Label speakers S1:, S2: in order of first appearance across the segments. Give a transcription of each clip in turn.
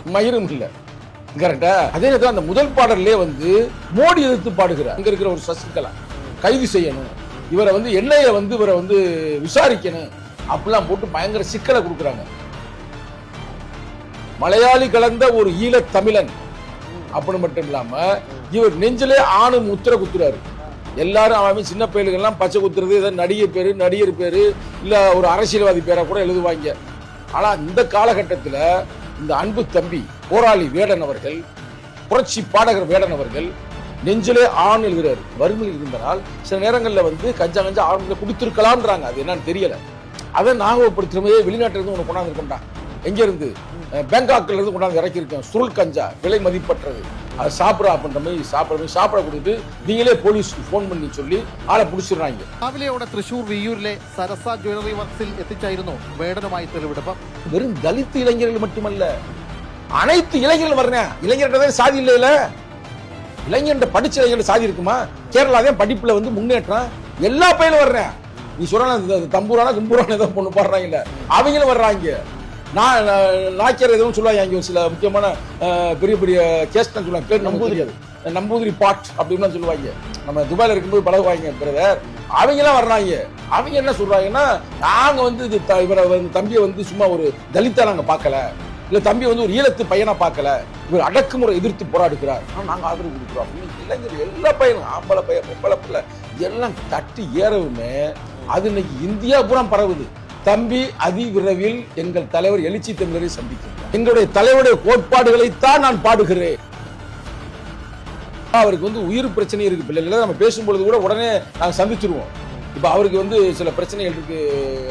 S1: மயிரும் இல்ல. கரெக்டா அதே நேரத்தில் அந்த முதல் பாடல்லே வந்து மோடி எதிர்த்து பாடுகிறார். அங்க இருக்கிற ஒரு சசிகலா. கைது செய்யணும். இவரை வந்து எல்லையில வந்து இவரை வந்து விசாரிக்கணும். அப்படிலாம் போட்டு பயங்கர சிக்கலை கொடுக்குறாங்க. மலையாளி கலந்த ஒரு ஈழ தமிழன் அப்படின்னு மட்டும் இல்லாம இவர் நெஞ்சிலே ஆணு முத்திர குத்துறாரு. எல்லாரும் அவன் சின்ன பயலுகள்லாம் பச்சை குத்துறது ஏதோ நடிகர் பேரு நடிகர் பேரு இல்ல ஒரு அரசியல்வாதி பேரை கூட எழுதுவாங்க. ஆனா இந்த காலகட்டத்துல இந்த அன்பு தம்பி போராளி வேடன் அவர்கள் புரட்சி பாடகர் வேடன் அவர்கள் நெஞ்சிலே ஆண் எழுகிறார் வறுமையில் இருந்தனால் சில நேரங்களில் வந்து கஞ்சா கஞ்சா ஆண்களை குடித்திருக்கலாம்ன்றாங்க. அது என்னன்னு தெரியல. அதை ஞாபகப்படுத்துறமே வெளிநாட்டிலிருந்து ஒன்று கொண்டாந்து இருக்கோம்டா எங்க இருந்து அஹ் பேங்காக்ல இருந்து கொண்டாந்து இறக்கியிருக்கோம் சுருள் கஞ்சா விலை மதிப்பற்றது அதை சாப்பிட அப்படின்ற மாதிரி சாப்பிட மாதிரி சாப்பிட கொடுத்துட்டு நீங்களே போலீஸ்க்கு ஃபோன் பண்ணி சொல்லி ஆளை பிடிச்சிடுறாங்க
S2: രാവിലെയോടെ തൃശൂർ വിയ്യൂരിലെ സരസ ജ്വല്ലറി വർക്സിൽ എത്തിച്ചായിരുന്നു വേടനുമായി തെളിവെടുപ്പ്
S1: வெறும் தலித் இளைஞர்கள் மட்டுமல்ல அனைத்து இளைஞர்கள் வர்றேன் இளைஞர்கிட்ட சாதி இல்லையில இளைஞர்கிட்ட படிச்ச இளைஞர் சாதி இருக்குமா கேரளா தான் படிப்புல வந்து முன்னேற்றம் எல்லா பையனும் வர்றேன் நீ சொல்ற தம்பூரானா கும்பூரான ஏதோ பொண்ணு பாடுறாங்கல்ல அவங்களும் வர்றாங்க நான் நாக்கியர் எதுவும் சொல்லுவாங்க இங்க சில முக்கியமான பெரிய பெரிய கேஸ்ட் சொல்லுவாங்க. கேட்டு நமக்கு தெரியாது. நம்பூதிரி பாட் அப்படின்னு சொல்லுவாங்க. நம்ம துபாயில இருக்கும்போது பழகுவாங்க பிரதர் அவங்க எல்லாம் வர்றாங்க. அவங்க என்ன சொல்றாங்கன்னா நாங்க வந்து இது இவரை தம்பியை வந்து சும்மா ஒரு தலித்தா நாங்க பார்க்கல. இல்ல தம்பி வந்து ஒரு ஈழத்து பையனா பார்க்கல. இவர் அடக்குமுறை எதிர்த்து போராடுகிறார். ஆனா நாங்க ஆதரவு கொடுக்குறோம். அப்படின்னு இளைஞர் எல்லா பையனும் ஆம்பளை பையன் பொம்பளை பிள்ளை எல்லாம் தட்டி ஏறவுமே அது இன்னைக்கு இந்தியா பூரா பரவுது. தம்பி அதி விரைவில் எங்கள் தலைவர் எழுச்சி தமிழரை சந்திக்கிறார் எங்களுடைய தலைவருடைய கோட்பாடுகளைத்தான் நான் பாடுகிறேன். அவருக்கு வந்து உயிர் பிரச்சனை இருக்கு பிள்ளைகள. நம்ம பேசும்பொழுது கூட உடனே நாங்க சந்திச்சிருவோம். இப்ப அவருக்கு வந்து சில பிரச்சனைகள் இருக்கு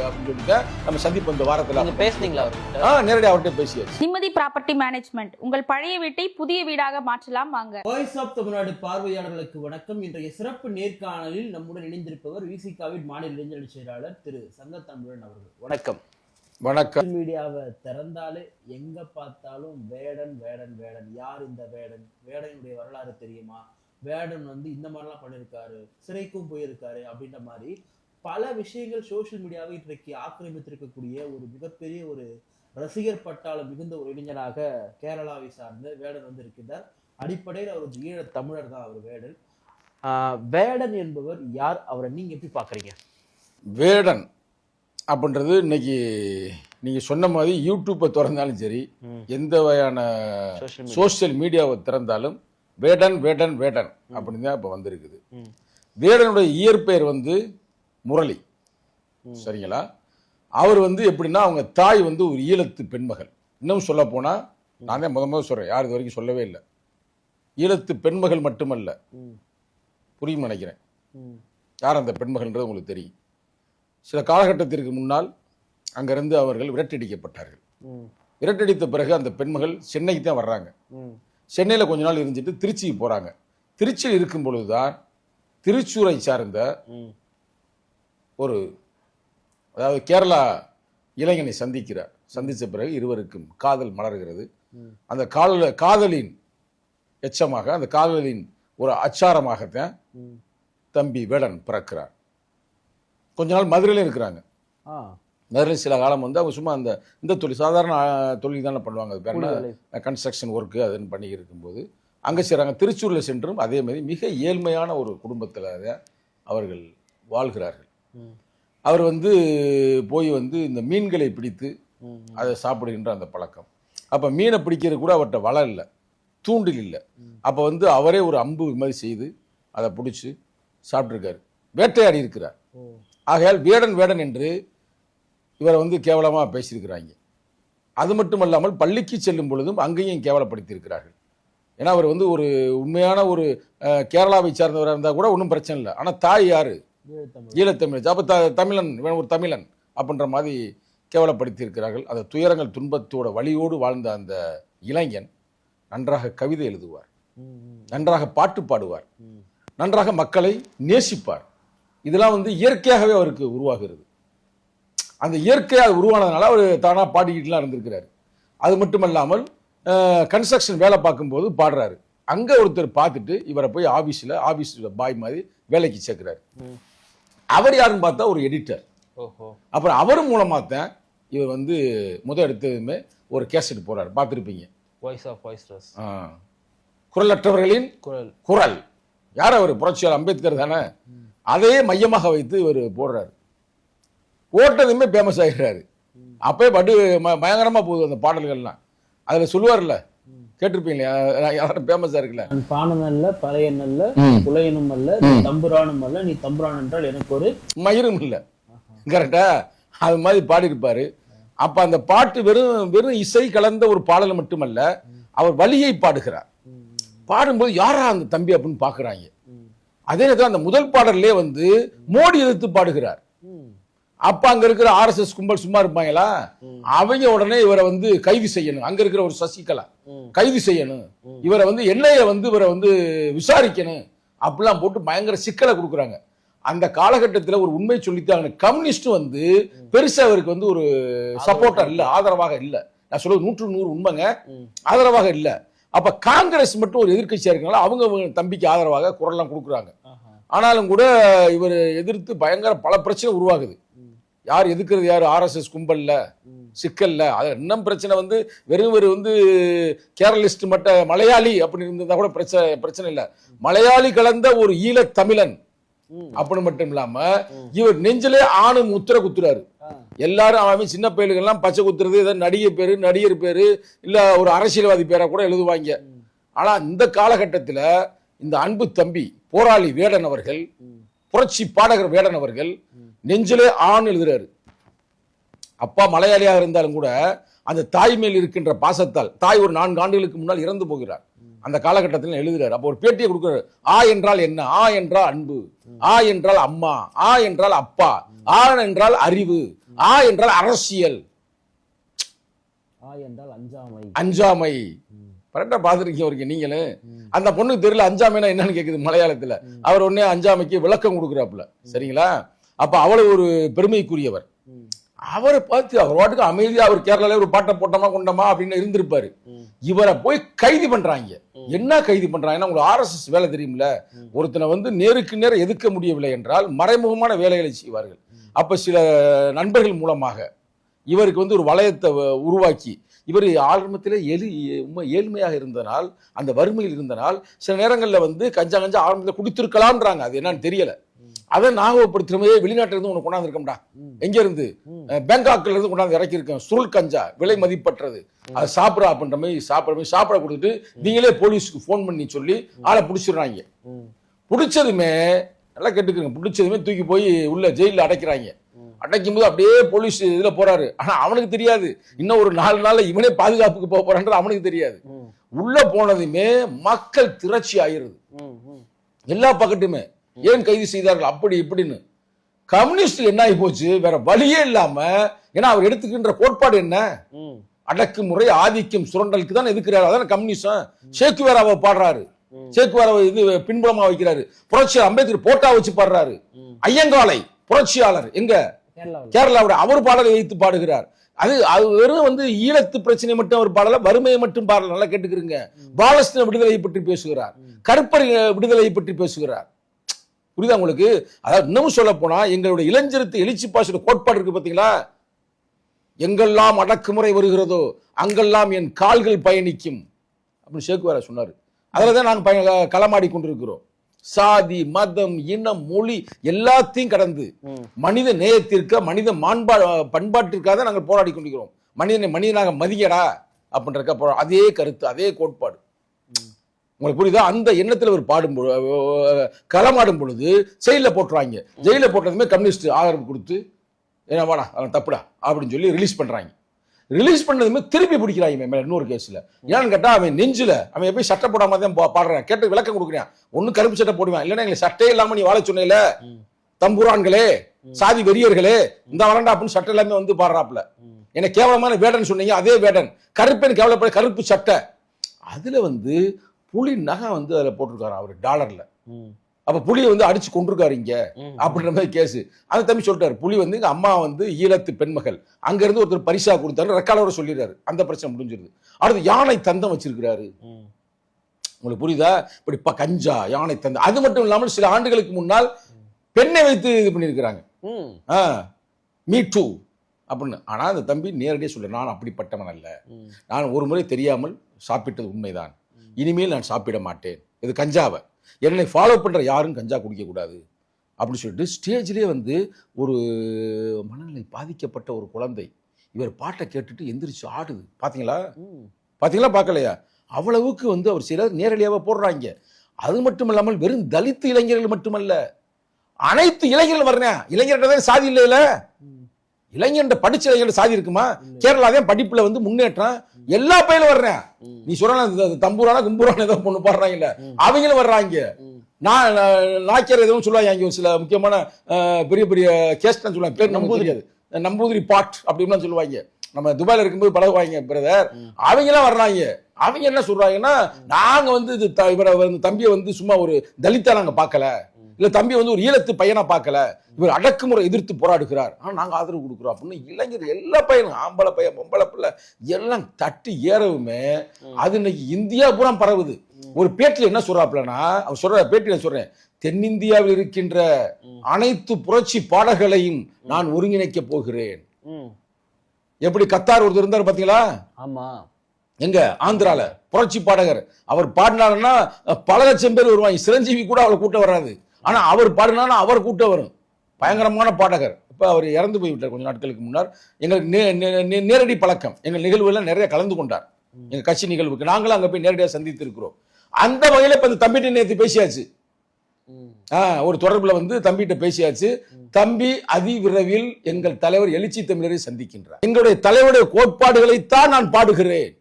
S1: அப்படின்னு சொல்லிட்டு நம்ம சந்திப்போம் இந்த வாரத்துல
S3: நீங்க பேசுனீங்களா அவர்கிட்ட?
S1: ஆ நேரடி அவர்கிட்ட பேசியாச்சு.
S4: நிம்மதி ப்ராப்பர்ட்டி மேனேஜ்மெண்ட். உங்கள் பழைய வீட்டை புதிய வீடாக மாற்றலாம் வாங்க.
S3: வாய்ஸ் ஆஃப் தமிழ்நாடு பார்வையாளர்களுக்கு வணக்கம். இன்றைய சிறப்பு நேர்காணலில் நம்முடன் இணைந்திருப்பவர் விசிகாவின் மாநில இளைஞர் செயலாளர் திரு சங்கத்தமிழன் அவர்கள். வணக்கம்.
S1: வணக்கம்.
S3: மீடியாவை திறந்தாலே எங்க பார்த்தாலும் வேடன் வேடன் வேடன். யார் இந்த வேடன்? வேடனுடைய வரலாறு தெரியுமா? வேடன் வந்து இந்த மாதிரிலாம் பண்ணியிருக்காரு சிறைக்கும் போயிருக்காரு அப்படின்ற மாதிரி பல விஷயங்கள் சோஷியல் மீடியாவை இன்றைக்கு ஆக்கிரமித்திருக்கக்கூடிய ஒரு மிகப்பெரிய ஒரு ரசிகர் பட்டாளம் மிகுந்த ஒரு இளைஞராக கேரளாவை சார்ந்த வேடன் வந்து இருக்கின்றார் அடிப்படையில் அவர் ஒரு ஈழ தமிழர் தான் அவர் வேடன் ஆஹ் வேடன் என்பவர் யார்? அவரை நீங்க எப்படி பாக்குறீங்க
S1: வேடன் அப்படின்றது இன்னைக்கு நீங்க சொன்ன மாதிரி யூடியூப்பை திறந்தாலும் சரி எந்த வகையான. சோஷியல் மீடியாவை திறந்தாலும் வேடன் வேடன் வேடன் அப்படின்னு தான் இப்போ வந்திருக்குது. வேடனுடைய இயற்பெயர் வந்து முரளி. சரிங்களா? அவர் வந்து எப்படின்னா அவங்க தாய் வந்து ஒரு ஈழத்து பெண்மகள். இன்னும் சொல்ல போனா நான் தான் முத முதல்ல சொல்றேன். யார் இது வரைக்கும் சொல்லவே இல்லை. ஈழத்து பெண்மகள் மட்டுமல்ல. புரியும் நினைக்கிறேன். யார் அந்த பெண்மகள்ன்றது உங்களுக்கு தெரியும். சில காலகட்டத்திற்கு முன்னால் அங்கிருந்து அவர்கள் விரட்டடிக்கப்பட்டார்கள். விரட்டடித்த பிறகு அந்த பெண்மகள் சென்னைக்கு தான் வர்றாங்க. சென்னையில் கொஞ்ச நாள் இருந்துட்டு திருச்சிக்கு போகிறாங்க திருச்சியில் இருக்கும் பொழுதுதான் திருச்சூரை சார்ந்த. ஒரு அதாவது கேரளா இளைஞனை சந்திக்கிறார் சந்தித்த பிறகு இருவருக்கும் காதல் மலர்கிறது. அந்த காதல காதலின் எச்சமாக அந்த காதலின் ஒரு அச்சாரமாகத்தான். தம்பி வேடன் பிறக்கிறார் கொஞ்ச நாள் மதுரையில இருக்கிறாங்க மதுரையில் சில காலம் வந்து அவங்க சும்மா அந்த இந்த தொழில் சாதாரண தொழில் தானே பண்ணுவாங்க அது பேர்
S3: கூலி
S1: என்ன?
S3: வேலை.
S1: கன்ஸ்ட்ரக்ஷன் ஒர்க்கு அதுன்னு பண்ணி இருக்கும்போது அங்கே செய்கிறாங்க திருச்சூரில் சென்றும் அதே மாதிரி மிக ஏழ்மையான ஒரு குடும்பத்தில் அவர்கள் வாழ்கிறார்கள். அவர் வந்து போய் வந்து இந்த மீன்களை பிடித்து. அதை சாப்பிடுகின்ற அந்த பழக்கம் அப்போ மீனை பிடிக்கிறது கூட அவர்கிட்ட வலை இல்லை தூண்டில் இல்லை அப்போ வந்து அவரே ஒரு அம்பு மாதிரி செய்து அதை பிடிச்சி சாப்பிட்ருக்காரு வேட்டையாடி இருக்கிறார். ஆகையால் வேடன் வேடன் என்று இவரை வந்து கேவலமாக பேசியிருக்கிறாங்க. அது மட்டுமல்லாமல் பள்ளிக்கு செல்லும் பொழுதும் அங்கேயும் கேவலப்படுத்தியிருக்கிறார்கள். ஏன்னா அவர் வந்து ஒரு உண்மையான ஒரு கேரளாவை சார்ந்தவராக இருந்தால் கூட ஒன்றும் பிரச்சனை இல்லை. ஆனால் தாய் யாரு?
S3: ஈழத்தமிழ்.
S1: அப்போ த தமிழன் இவன் ஒரு தமிழன் அப்படின்ற மாதிரி கேவலப்படுத்தி இருக்கிறார்கள் அந்த துயரங்கள் துன்பத்தோட வழியோடு வாழ்ந்த அந்த இளைஞன் நன்றாக கவிதை எழுதுவார். நன்றாக பாட்டு பாடுவார். நன்றாக மக்களை நேசிப்பார். இதெல்லாம் வந்து இயற்கையாகவே அவருக்கு உருவாகிறது. அந்த இயற்கையாக உருவானதுனால அவர் தானாக பாடிக்கிட்டுலாம் இருந்திருக்கிறாரு. அது மட்டுமல்லாமல் கன்ஸ்ட்ரக்ஷன் வேலை பார்க்கும்போது பாடுறாரு. அங்கே ஒருத்தர் பார்த்துட்டு இவரை போய் ஆஃபீஸில் ஆஃபீஸ் பாய் மாதிரி வேலைக்கு சேர்க்குறாரு. அவர் யாருன்னு பார்த்தா ஒரு எடிட்டர்
S3: ஓஹோ.
S1: அப்புறம் அவர் மூலமாக தான் இவர் வந்து முத எடுத்ததுமே ஒரு கேசட் போறாரு. பார்த்துருப்பீங்க.
S3: வாய்ஸ் ஆஃப் வாய்ஸ்லெஸ்
S1: ஆ. குரலற்றவர்களின்
S3: குரல்.
S1: குரல். யார் அவர்? புரட்சியாளர் அம்பேத்கர் தானே? அதையே மையமாக வைத்து இவர் போடுறாரு. ஓட்டதுமே ஃபேமஸ் ஆகிடுறாரு அப்பயே படு ம- பயங்கரமா போகுது அந்த பாடல்கள்லாம். அதுல சொல்லுவார்ல கேட்டிருப்பீங்களே யாரும் ஃபேமஸா இருக்குல்ல
S3: பானம் அல்ல பறையன் அல்ல
S1: ம்.
S3: புலையனும் அல்ல நீ தம்புரானும் அல்ல நீ தம்புரான் என்றால் எனக்கு ஒரு
S1: மயிரும் இல்லை. கரெக்டா அது மாதிரி பாடியிருப்பாரு. அப்ப அந்த பாட்டு வெறும் வெறும் இசை கலந்த ஒரு பாடல் மட்டுமல்ல அவர் வலியை பாடுகிறார். பாடும்போது யாரா அந்த தம்பி அப்படின்னு பாக்குறாங்க. அதே நேரத்தில் அந்த முதல் பாடல்லே வந்து மோடி எதிர்த்து பாடுகிறார். அப்ப அங்க இருக்கிற ஆர்எஸ்எஸ் கும்பல் சும்மா இருப்பாங்களா? அவங்க உடனே இவரை வந்து கைது செய்யணும். அங்க இருக்கிற ஒரு சசிகலா கைது செய்யணும். இவரை வந்து என்ஐஏ வந்து இவரை வந்து விசாரிக்கணும். அப்படிலாம் போட்டு பயங்கர சிக்கலை கொடுக்குறாங்க. அந்த காலகட்டத்தில் ஒரு உண்மை சொல்லித்தாங்க கம்யூனிஸ்ட் வந்து பெருசா அவருக்கு வந்து ஒரு சப்போர்ட்டா இல்லை ஆதரவாக இல்லை. நான் சொல்றது நூற்று நூறு உண்மைங்க. ஆதரவாக இல்லை. அப்ப காங்கிரஸ் மட்டும் ஒரு எதிர்கட்சியா இருக்கனால அவங்க அவங்க தம்பிக்கு ஆதரவாக குரல்லாம் கொடுக்குறாங்க. ஆனாலும் கூட இவர் எதிர்த்து பயங்கர பல பிரச்சனை உருவாகுது. யார் எதுக்குறது யார் ஆர்எஸ்எஸ் கும்பல்ல? சிக்கல்ல. அது இன்னும் பிரச்சனை வந்து வெறும் ஒரு வந்து கேரளிஸ்ட் மட்ட மலையாளி அப்படின்னு இருந்தா கூட பிரச்சனை பிரச்சனை இல்ல. மலையாளி கலந்த ஒரு ஈழத் தமிழன் அப்படி மட்டும் இல்லாம இவர் நெஞ்சிலே ஆணு முத்திர குத்துறாரு. எல்லாரும் அவன் சின்ன பயலுகள்லாம் பச்சை குத்துறது ஏதோ நடிகை பேரு நடிகர் பேரு இல்ல ஒரு அரசியல்வாதி பேரை கூட எழுதுவாங்க. ஆனா இந்த காலகட்டத்துல இந்த அன்பு தம்பி போராளி வேடன் அவர்கள் புரட்சி பாடகர் வேடன் அவர்கள் நெஞ்சிலே ஆண் எழுதுறாரு. அப்பா மலையாளியாக இருந்தாலும் கூட அந்த தாய் மேல் இருக்கின்ற பாசத்தால் தாய் ஒரு நான்கு ஆண்டுகளுக்கு முன்னால் இறந்து போகிறார். அந்த காலகட்டத்தில் எழுதுறாரு. அப்போ ஒரு பேட்டியை கொடுக்கிறார். ஆ என்றால் என்ன? ஆ என்றால் அன்பு. ஆ என்றால் அம்மா. ஆ என்றால் அப்பா. ஆ என்றால் அறிவு. ஆ என்றால் அரசியல்.
S3: அஞ்சாமை.
S1: கரெக்டா பாத்துருக்கீங்க அவருக்கு நீங்களும் அந்த பொண்ணுக்கு தெரியல அஞ்சாமைனா என்னன்னு கேக்குது மலையாளத்துல. அவர் உடனே அஞ்சாமைக்கு விளக்கம் கொடுக்குறாப்புல. சரிங்களா? அப்ப அவ்வளவு ஒரு பெருமைக்குரியவர். அவரை பார்த்து அவர் வாட்டுக்கு அமைதியா அவர் கேரளால ஒரு பாட்டை போட்டோமா கொண்டோமா அப்படின்னு இருந்திருப்பாரு. இவரை போய் கைது பண்றாங்க. என்ன கைது பண்றாங்கன்னா உங்களுக்கு ஆர்எஸ்எஸ் வேலை தெரியும்ல. ஒருத்தனை வந்து நேருக்கு நேர எதிர்க்க முடியவில்லை என்றால் மறைமுகமான வேலைகளை செய்வார்கள். அப்ப சில நண்பர்கள் மூலமாக இவருக்கு வந்து ஒரு வளையத்தை உருவாக்கி இவர் ஆரம்பத்தில் எளி ஏழ்மையாக இருந்தனால் அந்த வறுமையில் இருந்தனால் சில நேரங்களில் வந்து கஞ்சா கஞ்சா ஆரம்பத்தில் குடித்திருக்கலாம்ன்றாங்க. அது என்னன்னு தெரியல. அதை ஞாபகப்படுத்துறமே வெளிநாட்டுல இருந்து உனக்கு கொண்டாந்து இருக்கோம்டா எங்க இருந்து பேங்காக்ல இருந்து கொண்டாந்து இறக்கி இருக்கேன் சுருள் கஞ்சா விலை மதிப்பற்றது. அதை சாப்பிட அப்படின்ற மாதிரி சாப்பிட மாதிரி சாப்பிட கொடுத்துட்டு நீங்களே போலீஸ்க்கு ஃபோன் பண்ணி சொல்லி ஆளை பிடிச்சிடுறாங்க. பிடிச்சதுமே நல்லா கேட்டுக்கோங்க. பிடிச்சதுமே தூக்கி போய் உள்ள ஜெயிலில் அடைக்கிறாங்க. அடைக்கும் போது அப்படியே போலீஸ் இதுல போறாரு. ஆனா அவனுக்கு தெரியாது. இன்னும் ஒரு நாலு நாள்ல இவனே பாதுகாப்புக்கு போக போறான்றது அவனுக்கு தெரியாது. உள்ள போனதுமே மக்கள் திரட்சி ஆயிருது எல்லா பக்கத்துமே. ஏன் கைது செய்தார்கள்? அப்படி இப்படின்னு. கம்யூனிஸ்ட் என்ன ஆகி போச்சு வேற வழியே இல்லாம ஏன்னா அவர் எடுத்துக்கின்ற கோட்பாடு என்ன? அடக்குமுறை ஆதிக்கம் சுரண்டலுக்கு தான் எதுக்குறாரு அதான கம்யூனிசம்? சேக்குவேராவை பாடுறாரு. சேக்குவேராவை இது பின்புலமா வைக்கிறாரு. புரட்சியாளர் அம்பேத்கர் போட்டா வச்சு பாடுறாரு. ஐயங்காலை புரட்சியாளர் எங்க? கேரளாவுடைய அவர் பாடலை வைத்து பாடுகிறார். அது அது வெறும் வந்து ஈழத்து பிரச்சனை மட்டும் அவர் பாடல வறுமையை மட்டும் பாடல. நல்லா கேட்டுக்கிறீங்க. பாலஸ்தீன விடுதலை பற்றி பேசுகிறார். கருப்பர் விடுதலை பற்றி பேசுகிறார். புரியுதா உங்களுக்கு? அதாவது இன்னமும் சொல்ல போனா எங்களுடைய இளஞ்சிறுத்து எழுச்சி பாசோட கோட்பாடு இருக்கு பாத்தீங்களா? எங்கெல்லாம் அடக்குமுறை வருகிறதோ அங்கெல்லாம் என் கால்கள் பயணிக்கும். அப்படின்னு சேக்குவாரா சொன்னாரு. அதில் தான் நாங்கள் பய களமாடி கொண்டிருக்கிறோம். சாதி மதம் இனம் மொழி எல்லாத்தையும் கடந்து மனித நேயத்திற்கு மனித மாண்பா பண்பாட்டிற்காக தான் நாங்கள் போராடி கொண்டிருக்கிறோம். மனிதனை மனிதனாக மதியடா அப்படின்றக்க போறோம் அதே கருத்து அதே கோட்பாடு. உங்களுக்கு புரியுதா? அந்த எண்ணத்தில் ஒரு பாடும் களமாடும் பொழுது ஜெயிலில் போட்டுருவாங்க ஜெயிலில் போட்டதுமே கம்யூனிஸ்ட் ஆதரவு கொடுத்து ஏன்னா வாடா அவன் தப்புடா அப்படின்னு சொல்லி ரிலீஸ் பண்றாங்க. ரிலீஸ் பண்ணதுமே திருப்பி பிடிக்கிறாங்க மேலே இன்னொரு கேஸ்ல ஏன்னு கேட்டா அவன் நெஞ்சில் அவன் எப்படி சட்டை போடாமல் தான் பாடுறான். கேட்டு விளக்கம் கொடுக்குறான். ஒன்றும் கருப்பு சட்டை போடுவான். இல்லைன்னா எங்களை சட்டையே இல்லாமல் நீ வாழ சொன்னேல. தம்புரான்களே சாதி வெறியர்களே இந்த வரண்டா அப்படின்னு சட்டை எல்லாமே வந்து பாடுறாப்புல. என்ன கேவலமான வேடன் சொன்னீங்க அதே வேடன். கருப்பேன் கேவலப்பட கருப்பு சட்டை. அதுல வந்து புலி நகை வந்து அதுல போட்டிருக்காரு அவர் டாலர்ல. அப்ப புலியை வந்து அடிச்சு கொண்டிருக்காரு இங்க அப்படின்ற மாதிரி கேஸ். அந்த தம்பி சொல்லிட்டாரு புலி வந்து எங்க அம்மா வந்து ஈழத்து பெண்மகள். அங்க இருந்து ஒருத்தர் பரிசா கொடுத்தாரு ரெக்கார்டோட சொல்லிடுறாரு. அந்த பிரச்சனை முடிஞ்சிருது. அடுத்து யானை தந்தம் வச்சிருக்கிறாரு. உங்களுக்கு புரியுதா? இப்படி ப- கஞ்சா யானை தந்தம். அது மட்டும் இல்லாமல் சில ஆண்டுகளுக்கு முன்னால் பெண்ணை வைத்து இது பண்ணியிருக்கிறாங்க. மீ. டூ அப்படின்னு. ஆனா அந்த தம்பி நேரடியாக சொல்ல நான் அப்படிப்பட்டவன் அல்ல. நான் ஒரு முறை தெரியாமல் சாப்பிட்டது உண்மைதான். இனிமேல் நான் சாப்பிட மாட்டேன். இது கஞ்சாவை. என்னை ஃபாலோ பண்ற யாரும் கஞ்சா குடிக்கக்கூடாது அப்படின்னு சொல்லிட்டு ஸ்டேஜ்லேயே வந்து ஒரு மனநிலை பாதிக்கப்பட்ட ஒரு குழந்தை இவர் பாட்டை கேட்டுட்டு எந்திரிச்சு ஆடுது. பாத்தீங்களா? பாத்தீங்களா? பார்க்கலையா? அவ்வளவுக்கு வந்து அவர் சிலர் நேரடியாக போடுறாங்க. அது மட்டும் இல்லாமல் வெறும் தலித் இளைஞர்கள் மட்டுமல்ல. அனைத்து இளைஞர்கள் வர்றேன். இளைஞர்கிட்ட சாதி இல்லையில? இளைஞர்கிட்ட படிச்ச இளைஞர் சாதி இருக்குமா? கேரளா தான் படிப்புல வந்து முன்னேற்றம். எல்லா பையனும் வர்றேன். நீ சொல்ற தம்பூரான கும்பூரான ஏதோ பொண்ணு பாடுறாங்கல்ல அவங்களும் வர்றாங்க. நான் நாக்கியர் எதுவும் சொல்லுவாங்க இங்க சில முக்கியமான பெரிய பெரிய கேஸ்ட் சொல்லுவாங்க. பேர் நமக்கு தெரியாது. நம்பூதிரி பாட் அப்படின்லாம் சொல்லுவாங்க. நம்ம துபாயில இருக்கும்போது பழகுவாங்க பிரதர் அவங்க எல்லாம் வர்றாங்க. அவங்க என்ன சொல்றாங்கன்னா நாங்க வந்து இது இவரை தம்பியை வந்து சும்மா ஒரு தலித்தா நாங்க பார்க்கல. இல்ல தம்பி வந்து ஒரு ஈழத்து பையனா பார்க்கல. இவர் அடக்குமுறை எதிர்த்து போராடுகிறார். ஆனா நாங்க ஆதரவு கொடுக்குறோம் அப்படின்னு இளைஞர் எல்லா பையனும் ஆம்பளை பையன் பொம்பளை பிள்ளை எல்லாம் தட்டி ஏறவுமே அது இன்னைக்கு இந்தியா பூரா பரவுது. ஒரு பேட்டில் என்ன சொல்றாப்லனா அவர் சொல்ற பேட்டியில சொல்றேன் தென்னிந்தியாவில் இருக்கின்ற அனைத்து புரட்சி பாடல்களையும் நான் ஒருங்கிணைக்க போகிறேன். எப்படி கத்தார் ஒருத்தர் இருந்தார் பாத்தீங்களா?
S3: ஆமா.
S1: எங்க? ஆந்திரால. புரட்சி பாடகர். அவர் பாடினாருன்னா பல லட்சம் பேர் வருவாங்க. சிரஞ்சீவி கூட அவரை கூட்டம் வராது. ஆனா அவர் பாடினா அவர் கூட்டம் வரும். பயங்கரமான பாடகர். இப்ப அவர் இறந்து போய்விட்டார் கொஞ்ச நாட்களுக்கு முன்னர். எங்களுக்கு நேரடி பழக்கம். எங்கள் நிகழ்வுல நிறைய கலந்து கொண்டார். எங்க கட்சி நிகழ்வுக்கு. நாங்களும் அங்க போய் நேரடியாக சந்தித்து இருக்கிறோம் அந்த வகையில இப்ப இந்த தம்பிகிட்ட நேற்று பேசியாச்சு. ஒரு தொடர்புல வந்து தம்பிகிட்ட பேசியாச்சு. தம்பி அதிவிரைவில் எங்கள் தலைவர் எழுச்சி தமிழரை சந்திக்கின்றார். எங்களுடைய தலைவருடைய கோட்பாடுகளைத்தான் நான் பாடுகிறேன்.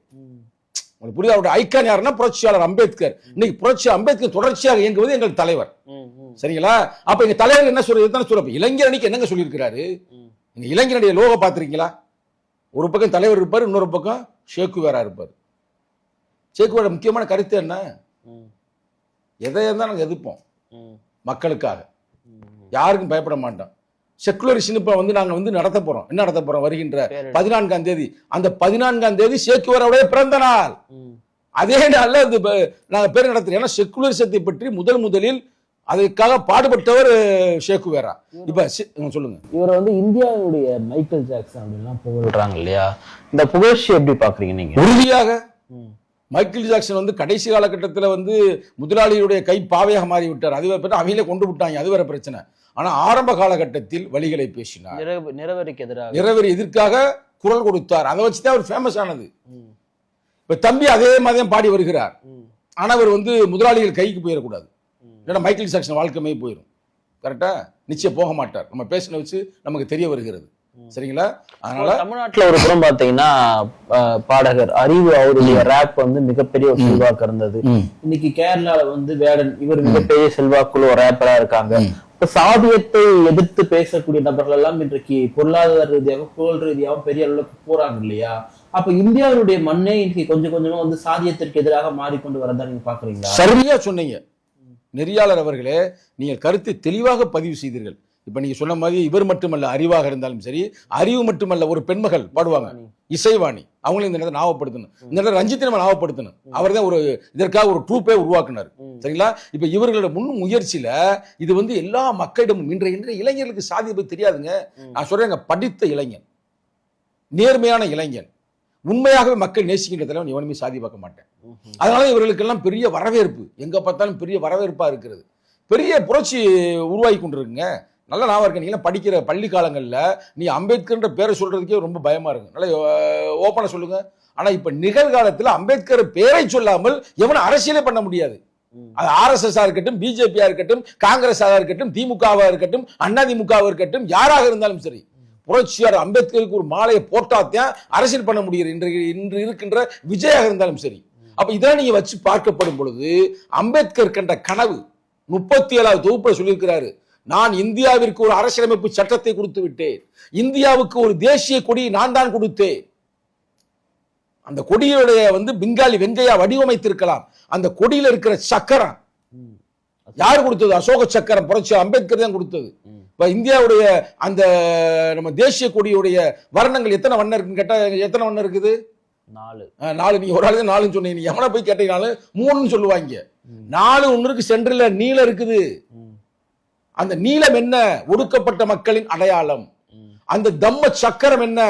S1: உங்களுக்கு புரியுது? அவருடைய ஐக்கான் யாருன்னா புரட்சியாளர் அம்பேத்கர். இன்னைக்கு புரட்சி அம்பேத்கர் தொடர்ச்சியாக இயங்குவது எங்கள் தலைவர். சரிங்களா? அப்ப எங்க தலைவர் என்ன சொல்றது? தானே சொல்ல இளைஞர் அணிக்கு என்னங்க சொல்லியிருக்கிறாரு? நீங்க இளைஞருடைய லோகோ பார்த்திருக்கீங்களா? ஒரு பக்கம் தலைவர் இருப்பார் இன்னொரு பக்கம் ஷேக்கு வேறா இருப்பார். ஷேக்குவோட முக்கியமான கருத்து என்ன? எதை இருந்தால் நாங்கள் எதிர்ப்போம். மக்களுக்காக. யாருக்கும் பயப்பட மாட்டோம். செக்குலரிசன் இப்ப வந்து நாங்க வந்து நடத்த போறோம். என்ன நடத்த போறோம்? வருகின்ற பதினான்காம் தேதி. அந்த பதினான்காம் தேதி சேக்குவருடைய பிறந்த நாள். அதே நாள்ல நாங்க பேர் நடத்துறோம். ஏன்னா செக்குலரிசத்தை பற்றி முதல் முதலில் அதுக்காக பாடுபட்டவர் ஷேக்குவேரா இப்ப சி- ம், சொல்லுங்க.
S3: இவர் வந்து இந்தியாவுடைய மைக்கேல் ஜாக்சன் அப்படின்லாம் புகழ்றாங்க இல்லையா? இந்த புகழ்ச்சி எப்படி பாக்குறீங்க நீங்க?
S1: உறுதியாக மைக்கேல் ஜாக்சன் வந்து கடைசி காலகட்டத்தில் வந்து முதலாளியுடைய கை பாவையாக மாறி விட்டார் அது வேற. அவங்களே கொண்டு விட்டாங்க அது வேற பிரச்சனை. ஆனா ஆரம்ப காலகட்டத்தில் வழிகளை பேசினார்.
S3: நிறவ- நிறவரிக்கு எதிராக.
S1: நிறைவேறி எதற்காக குரல் கொடுத்தார்? அதை வச்சுதான் அவர் ஃபேமஸ் ஆனது. இப்ப தம்பி அதே மாதிரி பாடி வருகிறார். ஆனா அவர் வந்து முதலாளிகள் கைக்கு போயிடக்கூடாது. இல்லைன்னா மைக்கேல் ஜாக்சன் வாழ்க்கைமே போயிடும் கரெக்டா நிச்சயம் போக மாட்டார். நம்ம பேசின வச்சு நமக்கு தெரிய வருகிறது. சரிங்களா? அதனால
S3: தமிழ்நாட்டுல ஒரு புறம் பாத்தீங்கன்னா அஹ், பாடகர் அறிவு அவருடைய ரேப் வந்து மிகப்பெரிய ஒரு செல்வாக்கு இருந்தது. இன்னைக்கு கேரளால வந்து வேடன் இவர் மிகப்பெரிய செல்வாக்குள்ள ஒரு ரேப்பரா இருக்காங்க. இப்ப சாதியத்தை எதிர்த்து பேசக்கூடிய நபர்கள் எல்லாம் இன்றைக்கு பொருளாதார ரீதியாகவும் புகழ் ரீதியாகவும் பெரிய அளவுக்கு போறாங்க இல்லையா? அப்ப இந்தியாவுடைய மண்ணே இன்னைக்கு கொஞ்சம் கொஞ்சமா வந்து சாதியத்திற்கு எதிராக மாறிக்கொண்டு வரதா நீங்க பாக்குறீங்களா
S1: சரியா சொன்னீங்க. நெறியாளர் அவர்களே நீங்கள் கருத்தை தெளிவாக பதிவு செய்தீர்கள். இப்ப நீங்க சொன்ன மாதிரி இவர் மட்டுமல்ல அறிவாக இருந்தாலும் சரி அறிவு மட்டுமல்ல ஒரு பெண்மகள் பாடுவாங்க. இசைவாணி. அவங்களையும் இந்த நேரத்தை ஞாபகப்படுத்தணும். இந்த நேரத்தில் ரஞ்சித்தை நம்ம ஞாபகப்படுத்தணும். அவர் தான் ஒரு இதற்காக ஒரு ட்ரூப்பே உருவாக்குனார். சரிங்களா? இப்ப இவர்களோட முன் முயற்சியில இது வந்து எல்லா மக்களிடமும் இன்றைய இன்றைய இளைஞர்களுக்கு சாதியை பத்தி தெரியாதுங்க. நான் சொல்றேங்க படித்த இளைஞன் நேர்மையான இளைஞன் உண்மையாகவே மக்கள் நேசிக்கின்ற தலைவன் எவனுமே சாதி பார்க்க மாட்டேன். அதனால இவர்களுக்கெல்லாம் பெரிய வரவேற்பு. எங்க பார்த்தாலும் பெரிய வரவேற்பா இருக்கிறது. பெரிய புரட்சி உருவாகி கொண்டிருக்குங்க. நல்லா நான் இருக்கேன் நீங்க படிக்கிற பள்ளி காலங்கள்ல நீ அம்பேத்கர்ன்ற பேரை சொல்றதுக்கே ரொம்ப பயமா இருக்கு. நல்லா ஓப்பனாக சொல்லுங்க. ஆனா இப்ப நிகழ்காலத்துல அம்பேத்கர் பேரை சொல்லாமல் எவனும் அரசியலே பண்ண முடியாது. அது ஆர்எஸ்எஸ்ஸாக இருக்கட்டும் பிஜேபியா இருக்கட்டும் காங்கிரஸா இருக்கட்டும் திமுகவா இருக்கட்டும் அதிமுகவா இருக்கட்டும் யாராக இருந்தாலும் சரி. புரட்சியார் அம்பேத்கருக்கு ஒரு மாலையை போட்டாத்தான் அரசியல் பண்ண முடியும் இன்று இன்று இருக்கின்ற விஜயாக இருந்தாலும் சரி. அப்ப இதெல்லாம் நீங்க வச்சு பார்க்கப்படும் பொழுது அம்பேத்கர் கண்ட கனவு முப்பத்தி ஏழாவது தொகுப்புல சொல்லியிருக்கிறாரு. நான் இந்தியாவிற்கு ஒரு அரசியலமைப்பு சட்டத்தை கொடுத்து விட்டேன். இந்தியாவுக்கு ஒரு தேசிய கொடியை நான் தான் கொடுத்தேன். அந்த கொடியுடைய வந்து பெங்காலி வெங்கையா வடிவமைத்திருக்கலாம். அந்த கொடியில இருக்கிற சக்கரம் யார் கொடுத்தது? அசோக சக்கரம் புரட்சி அம்பேத்கர் தான் கொடுத்தது. இப்ப இந்தியாவுடைய அந்த நம்ம தேசிய கொடியுடைய வர்ணங்கள் எத்தனை வண்ணம் இருக்குன்னு கேட்டா எத்தனை வண்ணம் இருக்குது?
S3: நாலு.
S1: நாலு. நீ ஒரு ஆளு தான் நாலுன்னு சொன்னீங்க நீ எவனை போய் கேட்டீங்கனாலும் மூணுன்னு சொல்லுவாங்க. நாலு ஒண்ணு இருக்கு சென்ட்ரல்ல நீலம் இருக்குது. அந்த நீலம் என்ன? ஒடுக்கப்பட்ட மக்களின் அடையாளம். அந்த தம்ம சக்கரம் என்ன?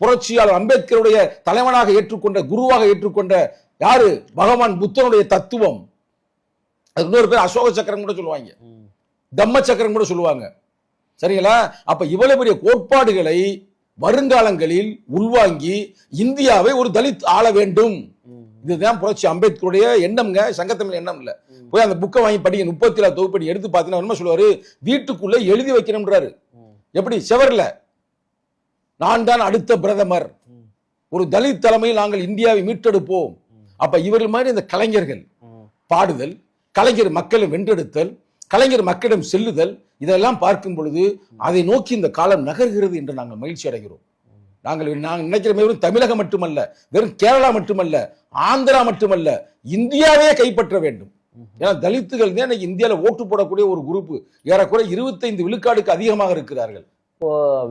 S1: புரட்சியாளர் அம்பேத்கருடைய தலைவனாக ஏற்றுக்கொண்ட குருவாக ஏற்றுக்கொண்ட யாரு? பகவான் புத்தனுடைய தத்துவம். அது இன்னொரு பேர் அசோக சக்கரம் கூட சொல்லுவாங்க. தம்ம சக்கரம் கூட சொல்லுவாங்க. சரிங்களா? அப்ப இவ்வளவு பெரிய கோட்பாடுகளை வருங்காலங்களில் உள்வாங்கி இந்தியாவை ஒரு தலித் ஆள வேண்டும். இதுதான் புரட்சி அம்பேத்கருடைய எண்ணம்ங்க. சங்கத்தமிழ் எண்ணம் இல்ல. போய் அந்த புக்கை வாங்கி படிங்க. முப்பத்தி ஏழு தொகுப்படி எடுத்து பார்த்தீங்கன்னா என்ன சொல்லுவாரு? வீட்டுக்குள்ள எழுதி வைக்கணும்ன்றாரு. எப்படி? செவர்ல. நான் தான் அடுத்த பிரதமர். ஒரு தலித் தலைமையில் நாங்கள் இந்தியாவை மீட்டெடுப்போம். அப்ப இவர்கள் மாதிரி இந்த கலைஞர்கள். பாடுதல் கலைஞர் மக்களை வென்றெடுத்தல் கலைஞர் மக்களிடம் செல்லுதல் இதெல்லாம் பார்க்கும் பொழுது அதை நோக்கி இந்த காலம் நகர்கிறது என்று நாங்கள் மகிழ்ச்சி அடைகிறோம். நாங்கள் நாங்கள் நினைக்கிற வெறும் தமிழகம் மட்டுமல்ல வெறும் கேரளா மட்டுமல்ல ஆந்திரா மட்டுமல்ல இந்தியாவே கைப்பற்ற வேண்டும். ஏன்னா தலித்துகள் தான் இன்னைக்கு இந்தியாவில் ஓட்டு போடக்கூடிய ஒரு குரூப் ஏறக்குறை இருபத்தைந்து விழுக்காடுக்கு அதிகமாக இருக்கிறார்கள்.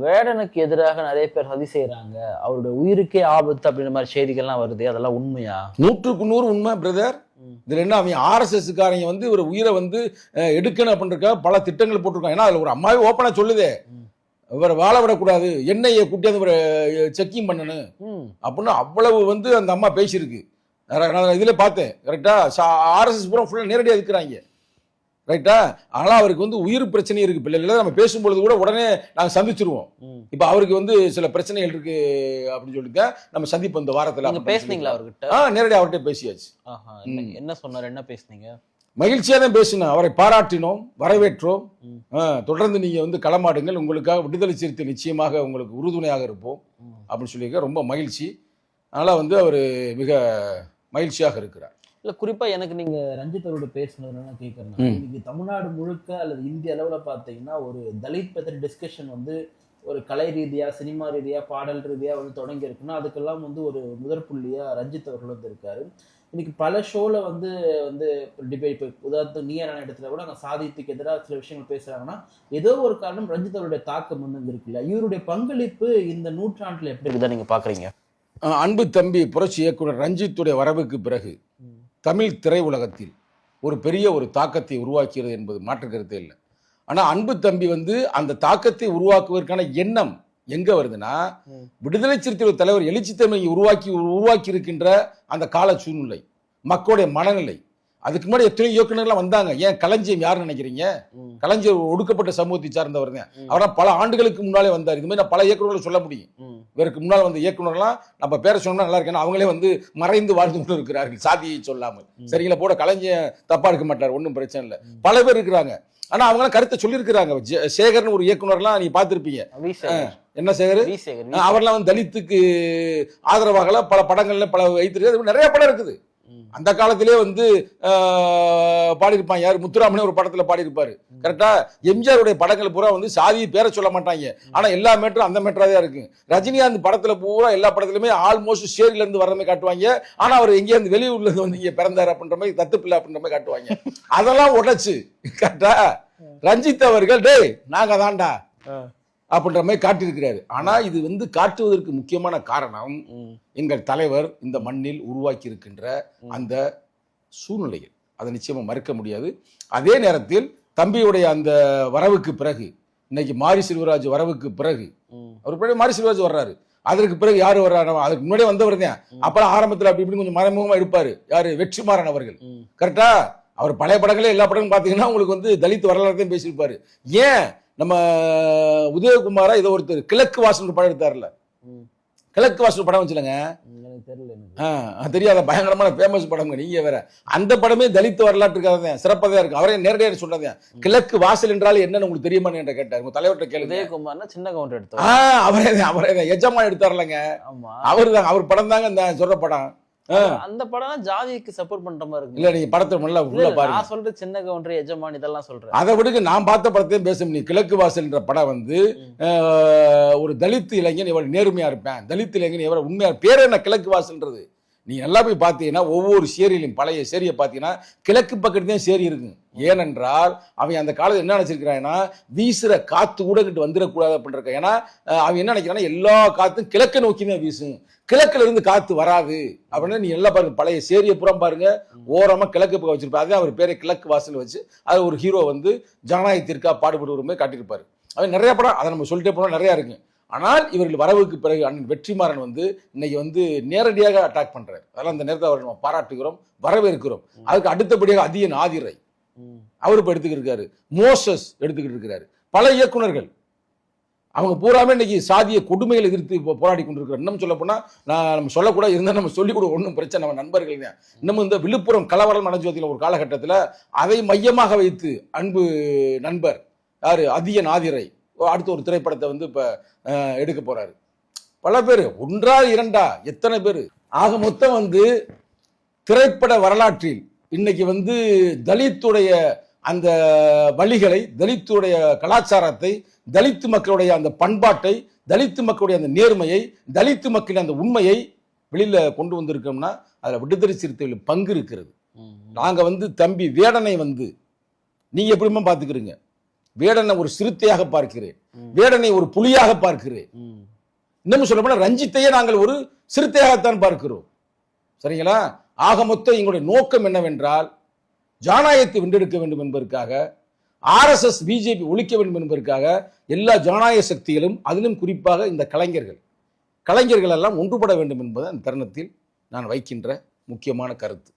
S3: வேடனுக்கு எதிராக நிறைய பேர் சதி செய்யறாங்க அவருடைய உயிருக்கே ஆபத்து அப்படின்ற மாதிரி செய்திகள்லாம் வருது. அதெல்லாம் உண்மையா?
S1: நூற்றுக்கு நூறு உண்மை பிரதர் இதுல என்ன அவன் ஆர்எஸ்எஸ் காரங்க வந்து இவர் உயிரை வந்து எடுக்கணும் அப்படின்றக்க பல திட்டங்கள் போட்டிருக்காங்க. ஏன்னா அதுல ஒரு அம்மாவே ஓப்பனா சொல்லுதே. இவரை வாழ விடக்கூடாது. எண்ணெயை கூட்டியாந்து இவரை செக்கிங் பண்ணணும். அப்படின்னு அவ்வளவு வந்து அந்த அம்மா பேசியிருக்கு. நான் இதுல பார்த்தேன். கரெக்டா ஆர்எஸ்எஸ் பூரா ஃபுல்லா நேரடியாக இருக்கிறாங்க. ரைட்டா ஆனா அவருக்கு வந்து உயிர் பிரச்சனை இருக்கு. பிள்ளைகள நம்ம பேசும்பொழுது கூட உடனே நாங்க சந்திச்சிருவோம். இப்ப அவருக்கு வந்து சில பிரச்சனைகள் இருக்கு அப்படின்னு சொல்லிட்டு நம்ம சந்திப்போம் இந்த வாரத்துல
S3: நீங்க
S1: அப்படின்னு
S3: பேசுனீங்களா. அவர்கிட்ட?
S1: ஆ நேரடியாக அவர்கிட்ட பேசியாச்சு.
S3: என்ன- சொன்னார்? என்ன பேசுனீங்க?
S1: மகிழ்ச்சியா தான் பேசினோம். அவரை பாராட்டினோம் வரவேற்றோம். தொடர்ந்து நீங்க வந்து களமாடுங்கள். உங்களுக்காக விடுதலை சிறுத்தை நிச்சயமாக உங்களுக்கு உறுதுணையாக இருப்போம். அப்படின்னு சொல்லியிருக்க ரொம்ப மகிழ்ச்சி. அதனால வந்து அவர் மிக மகிழ்ச்சியாக இருக்கிறார்.
S3: இல்ல குறிப்பா எனக்கு நீங்க ரஞ்சித் அவரோட பேசுனதுல நான் கேட்கறேன். இன்னைக்கு தமிழ்நாடு முழுக்க அல்லது இந்திய அளவுல பாத்தீங்கன்னா ஒரு தலித் பத்தின டிஸ்கஷன் வந்து ஒரு கலை ரீதியா சினிமா ரீதியா பாடல் ரீதியா வந்து தொடங்கி இருக்குன்னா அதுக்கெல்லாம் வந்து ஒரு முதற்புள்ளியா ரஞ்சித் அவர்கள் வந்து இருக்காரு. இன்னைக்கு பல ஷோல வந்து வந்து டிபேட் இப்போ உதாரணத்துக்கு நீ நான் இடத்துல கூட அங்கே சாதித்துக்கு எதிராக சில விஷயங்கள் பேசுறாங்கன்னா ஏதோ ஒரு காரணம் ரஞ்சித் அவருடைய தாக்கம் வந்து இருக்குல்ல. இவருடைய பங்களிப்பு இந்த நூற்றாண்டுல எப்படி இருக்குதா நீங்க பாக்குறீங்க?
S1: ஆ, அன்பு தம்பி புரட்சி இயக்குனர் ரஞ்சித்துடைய வரவுக்கு பிறகு. தமிழ் திரையுலகத்தில் ஒரு பெரிய ஒரு தாக்கத்தை உருவாக்கிறது என்பது மாற்று கருத்தே இல்லை ஆனா அன்பு தம்பி வந்து அந்த தாக்கத்தை உருவாக்குவதற்கான எண்ணம் எங்க வருதுன்னா. விடுதலை சிறுத்தைகள் தலைவர் எழுச்சித்தன்மையை உருவாக்கி உருவாக்கி இருக்கின்ற அந்த கால சூழ்நிலை மக்களுடைய மனநிலை அதுக்கு முன்னாடி எத்தனை இயக்குனர்லாம் வந்தாங்க. ஏன் களஞ்சியம் யாருன்னு நினைக்கிறீங்க. களஞ்சியம் ஒடுக்கப்பட்ட சமூகத்தை சார்ந்தவர் தான்
S3: ம்.
S1: அவரால் பல ஆண்டுகளுக்கு முன்னாலே வந்தார். இது மாதிரி நான் பல இயக்குநர்களை சொல்ல முடியும். இவருக்கு முன்னால் வந்த இயக்குனர்லாம் நம்ம பேரை சொன்னா நல்லா இருக்கேன் அவங்களே வந்து மறைந்து வாழ்ந்து கொண்டு இருக்கிறார்கள் சாதியை சொல்லாமல். சரிங்களா? போட கலைஞர் தப்பா இருக்க மாட்டார். ஒன்றும் பிரச்சனை இல்லை. பல பேர் இருக்கிறாங்க. ஆனா அவங்களாம் கருத்தை சொல்லியிருக்கிறாங்க. சேகர்னு ஒரு இயக்குனர்லாம் நீங்க பார்த்திருப்பீங்க. என்ன சேகர்? அவர்லாம் வந்து தலித்துக்கு ஆதரவாகல பல படங்கள்ல பல வைத்திருக்கு நிறைய படம் இருக்குது. அந்த காலத்திலே வந்து பாடியிருப்பான் யார்? முத்துராமனே ஒரு படத்துல பாடியிருப்பாரு. கரெக்டா எம்ஜிஆருடைய படங்கள் பூரா வந்து சாதியை பேரை சொல்ல மாட்டாங்க. ஆனா எல்லா மேட்டரும் அந்த மேட்டரா தான் இருக்கு. ரஜினிகாந்த் படத்துல பூரா எல்லா படத்துலயுமே ஆல்மோஸ்ட் சேரில இருந்து வர்ற மாதிரி காட்டுவாங்க. ஆனா அவர் எங்கேயா இருந்து வெளியூர்ல இருந்து வந்து இங்க பிறந்தார் அப்படின்ற மாதிரி தத்து பிள்ளை அப்படின்ற மாதிரி காட்டுவாங்க. அதெல்லாம் உடைச்சு. கரெக்டா? ரஞ்சித் அவர்கள் டேய் நாங்க தான்டா அப்படின்ற மாதிரி காட்டியிருக்கிறாரு. ஆனா இது வந்து காட்டுவதற்கு முக்கியமான காரணம். எங்கள் தலைவர் இந்த மண்ணில் உருவாக்கி இருக்கின்ற அந்த சூழ்நிலைகள் அதை நிச்சயமா மறுக்க முடியாது. அதே நேரத்தில் தம்பியுடைய அந்த வரவுக்கு பிறகு இன்னைக்கு மாரி செல்வராஜ் வரவுக்கு பிறகு. அவர் பின்னாடி மாரி செல்வராஜ் வர்றாரு. அதற்கு பிறகு யாரு வர்றாரு? அதுக்கு முன்னாடியே வந்தவர் தான். அப்பெல்லாம் ஆரம்பத்தில் அப்படி இப்படி கொஞ்சம் மறைமுகமா இருப்பாரு. யாரு? வெற்றிமாறன் அவர்கள். கரெக்டா? அவர் பழைய படங்களே எல்லா படங்களும் பார்த்தீங்கன்னா உங்களுக்கு வந்து தலித் வரலாற்றையும் பேசியிருப்பாரு. ஏன்? நம்ம உதயகுமாரா இதை ஒருத்தர் கிழக்கு வாசல் படம் எடுத்தார்ல. கிழக்கு வாசல் படம் வச்சுலங்க தெரியாத பயங்கரமான ஃபேமஸ் படம் நீங்க வேற. அந்த படமே தலித் வரலாற்றுக்காக சிறப்பாக இருக்கு. அவரே நேரடியாக சொன்னதேன் கிழக்கு வாசல் என்றால் என்னன்னு உங்களுக்கு தெரியுமான்னு என்ற கேட்டார். உங்க தலைவர்கிட்ட
S3: உதயகுமார்னா சின்ன கவுண்டர்
S1: ஆ
S3: எடுத்தோம்
S1: அவரே அவரே எஜமான் எடுத்தார்லங்க அவர் தான் அவர் படம் தாங்க இந்த சொல்ற படம்.
S3: அந்த படம் ஜாதிக்கு சப்போர்ட் பண்ற மாதிரி இருக்கு.
S1: இல்ல நீங்க படத்தை நல்லா உள்ள பாருங்க.
S3: நான் சொல்றது சின்ன கவுண்டர் எஜமான் இதெல்லாம் சொல்றேன்.
S1: அதை விடுங்க நான் பார்த்த படத்தையும் பேச முடியும் கிழக்கு வாசல்ன்ற படம் வந்து ஒரு தலித் இளைஞன் இவன் நேர்மையா இருப்பேன். தலித் இளைஞன் இவரை உண்மையா பேர் என்ன கிழக்கு வாசல்ன்றது? நீ நல்லா போய் பார்த்தீங்கன்னா ஒவ்வொரு சேரியிலும் பழைய சேரியை பார்த்தீங்கன்னா கிழக்கு பக்கத்துலேயும் சேரி இருக்கும். ஏனென்றால் அவன் அந்த காலத்தில் என்ன நினச்சிருக்கிறான்னா வீசுகிற காற்று கூட கிட்ட வந்துடக்கூடாது அப்படின்ற ஏன்னா அவன் என்ன நினைக்கிறான்னா எல்லா காற்றும் கிழக்க நோக்கி தான் வீசும். கிழக்கில் இருந்து காற்று வராது. அப்படின்னு நீ எல்லாம் பாருங்க பழைய சேரியை புறம் பாருங்க. ஓரமாக கிழக்கு பக்கம் வச்சிருப்பாரு. அதே அவர் பேரை கிழக்கு வாசல் வச்சு அது ஒரு ஹீரோ வந்து ஜனநாயகத்திற்காக பாடுபடுவருமே காட்டியிருப்பார். அவன் நிறைய படம் அதை நம்ம சொல்லிட்டே போனால் நிறையா இருக்குது ஆனால் இவர்கள் வரவுக்கு பிறகு அண்ணன் வெற்றிமாறன் வந்து இன்னைக்கு வந்து நேரடியாக அட்டாக் பண்றாரு. அதெல்லாம் அந்த நேரத்தை அவர் நம்ம பாராட்டுகிறோம் வரவேற்கிறோம். அதுக்கு அடுத்தபடியாக அதியன் ஆதிரை. அவர் இப்ப எடுத்துக்கிட்டு இருக்காரு. மோசஸ் எடுத்துக்கிட்டு இருக்கிறாரு பல இயக்குனர்கள் அவங்க பூராமே இன்னைக்கு சாதிய கொடுமைகளை எதிர்த்து இப்போ போராடி கொண்டிருக்கிறார் இன்னும் சொல்ல போனா நான் நம்ம சொல்லக்கூட இருந்தால் நம்ம சொல்லிக் கூட ஒன்றும் பிரச்சனை நம்ம நண்பர்கள் தான் இன்னமும் இந்த விழுப்புரம் கலவரம் நடந்து ஒரு காலகட்டத்தில் அதை மையமாக வைத்து அன்பு நண்பர் யாரு? அதியன் ஆதிரை. அடுத்த ஒரு திரைப்படத்தை வந்து இப்போ எடுக்க போறாரு. பல பேர் ஒன்றா இரண்டா எத்தனை பேர்? ஆக மொத்தம் வந்து திரைப்பட வரலாற்றில் இன்னைக்கு வந்து தலித்துடைய அந்த வழிகளை தலித்துடைய கலாச்சாரத்தை தலித்து மக்களுடைய அந்த பண்பாட்டை தலித்து மக்களுடைய அந்த நேர்மையை தலித்து மக்களின் அந்த உண்மையை வெளியில கொண்டு வந்திருக்கோம்னா அதுல விடுதலை சிறுத்தைகள் பங்கு இருக்கிறது. நாங்க வந்து தம்பி வேடனை வந்து நீங்க எப்படிமா பாத்துக்கிறீங்க? வேடனை ஒரு சிறுத்தையாக பார்க்கிறேன். வேடனை ஒரு புலியாக பார்க்கிறேன். இன்னமும் சொல்ல போனால் ரஞ்சித்தையே நாங்கள் ஒரு சிறுத்தையாகத்தான் பார்க்கிறோம். சரிங்களா? ஆக மொத்தம் எங்களுடைய நோக்கம் என்னவென்றால் ஜனநாயகத்தை வென்றெடுக்க வேண்டும் என்பதற்காக ஆர்எஸ்எஸ் பிஜேபி ஒழிக்க வேண்டும் என்பதற்காக எல்லா ஜனநாயக சக்திகளும் அதிலும் குறிப்பாக இந்த கலைஞர்கள். கலைஞர்கள் எல்லாம் ஒன்றுபட வேண்டும் என்பது அந்த தருணத்தில் நான் வைக்கின்ற முக்கியமான கருத்து.